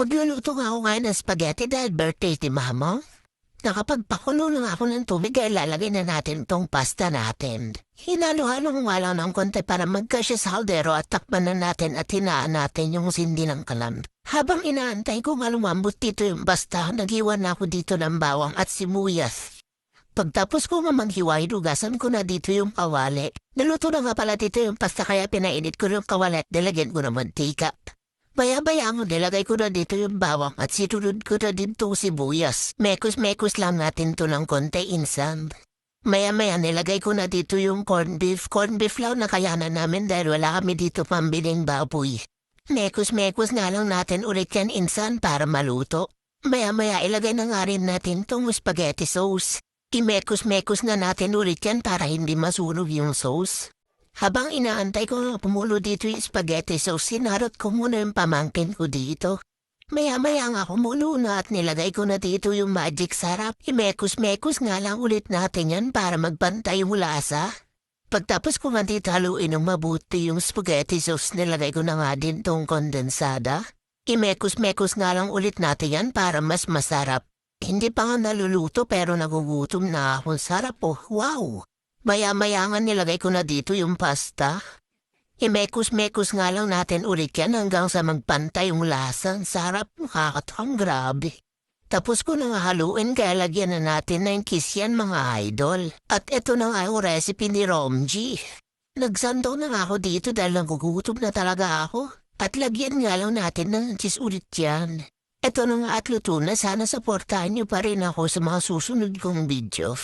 Magluluto nga ako ngayon ng spaghetti dahil birthday ni Mama. Nakapagpakulo na ako ng tubig kaya lalagay na natin tong pasta natin. Hinalo-halo nga lang ng konti para magkasya sa kaldero at takpan na natin at hinaan natin yung sindi ng kalam. Habang inaantay ko nga lumambot dito yung pasta, nagiwan na ako dito ng bawang at sibuyas. Pagtapos ko nga maghiwa, hinugasan ko na dito yung kawali. Naluto na nga pala dito yung pasta kaya pinainit ko yung kawali at nilagyan ko ng mantika. Baya-baya mo nilagay ko na dito yung bawang at sinunod ko na dito sibuyas. Mekos-mekos lang natin to ng konti insan. Maya-maya nilagay ko na dito yung corn beef. Corn beef lang na kayanan namin dahil wala kami dito pambiling baboy. Mekos-mekos nga lang natin ulit yan insan para maluto. Maya-maya ilagay na nga rin natin tong spaghetti sauce. Imekos-mekos na natin ulit yan para hindi masunog yung sauce. Habang inaantay ko pumulo dito yung spaghetti sauce, sinarot ko muna yung pamangkin ko dito. Maya-maya nga kumulo na at nilagay ko na dito yung magic sarap. Imekos-mekos nga lang ulit natin yan para magbantay yung lasa. Pagtapos ko nga dito haluin ng mabuti yung spaghetti sauce, nilagay ko na nga din tong kondensada. Imekos-mekos nga lang ulit natin yan para mas masarap. Hindi pa nga naluluto pero nagugutom na ako. Sarap po. Wow! Maya-maya nga nilagay ko na dito yung pasta. Imekos-mekos nga lang natin ulit yan hanggang sa magpantay yung lasa. Sarap, nakakatang grabe. Tapos ko na nga haluin kaya lagyan na natin ng kiss yan mga idol. At ito na nga yung recipe ni Romji. Nagsandaw na ako dito dahil nagugutom na talaga ako. At lagyan nga lang natin ng cheese ulit yan. Ito na nga at luto na sana supportahan niyo pa rin ako sa mga susunod kong video.